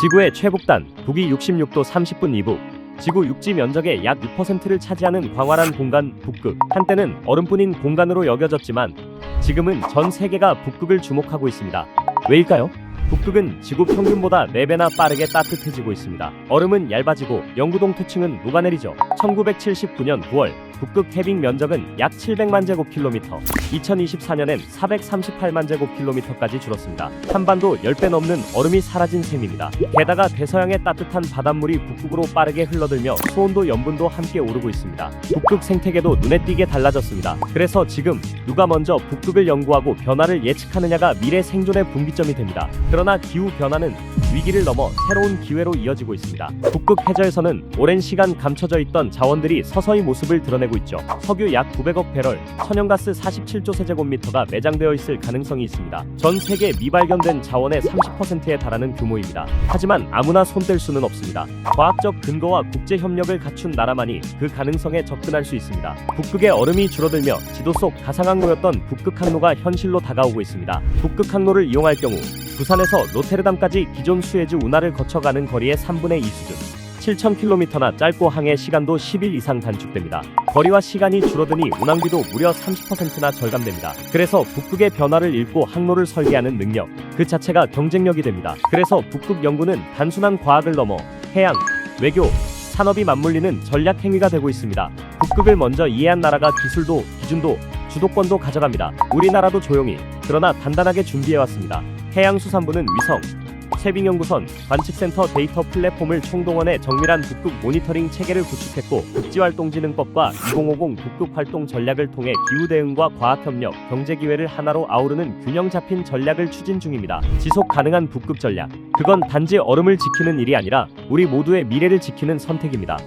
지구의 최북단 북위 66도 30분 이북 지구 육지 면적의 약 6%를 차지하는 광활한 공간 북극 한때는 얼음뿐인 공간으로 여겨졌지만 지금은 전 세계가 북극을 주목하고 있습니다. 왜일까요? 북극은 지구 평균보다 4배나 빠르게 따뜻해지고 있습니다. 얼음은 얇아지고 영구동 토층은 녹아내리죠. 1979년 9월 북극 해빙 면적은 약 700만 제곱킬로미터, 2024년엔 438만 제곱킬로미터까지 줄었습니다. 한반도 10배 넘는 얼음이 사라진 셈입니다. 게다가 대서양의 따뜻한 바닷물이 북극으로 빠르게 흘러들며 수온도 염분도 함께 오르고 있습니다. 북극 생태계도 눈에 띄게 달라졌습니다. 그래서 지금 누가 먼저 북극을 연구하고 변화를 예측하느냐가 미래 생존의 분기점이 됩니다. 그러나 기후 변화는 위기를 넘어 새로운 기회로 이어지고 있습니다. 북극 해저에서는 오랜 시간 감춰져 있던 자원들이 서서히 모습을 드러내고 있죠. 석유 약 900억 배럴, 천연가스 47조 세제곱미터가 매장되어 있을 가능성이 있습니다. 전 세계 미발견된 자원의 30%에 달하는 규모입니다. 하지만 아무나 손댈 수는 없습니다. 과학적 근거와 국제 협력을 갖춘 나라만이 그 가능성에 접근할 수 있습니다. 북극의 얼음이 줄어들며 지도 속 가상항로였던 북극 항로가 현실로 다가오고 있습니다. 북극 항로를 이용할 경우 부산에서 로테르담까지 기존 수에즈 운하를 거쳐가는 거리의 3분의 2 수준. 7,000km나 짧고 항해 시간도 10일 이상 단축됩니다. 거리와 시간이 줄어드니 운항비도 무려 30%나 절감됩니다. 그래서 북극의 변화를 읽고 항로를 설계하는 능력 그 자체가 경쟁력이 됩니다. 그래서 북극 연구는 단순한 과학을 넘어 해양, 외교, 산업이 맞물리는 전략 행위가 되고 있습니다. 북극을 먼저 이해한 나라가 기술도 기준도 주도권도 가져갑니다. 우리나라도 조용히 그러나 단단하게 준비해왔습니다. 해양수산부는 위성, 세빙연구선, 관측센터 데이터 플랫폼을 총동원해 정밀한 북극 모니터링 체계를 구축했고 국지활동진흥법과 2050 북극 활동 전략을 통해 기후 대응과 과학 협력, 경제 기회를 하나로 아우르는 균형 잡힌 전략을 추진 중입니다. 지속 가능한 북극 전략. 그건 단지 얼음을 지키는 일이 아니라 우리 모두의 미래를 지키는 선택입니다.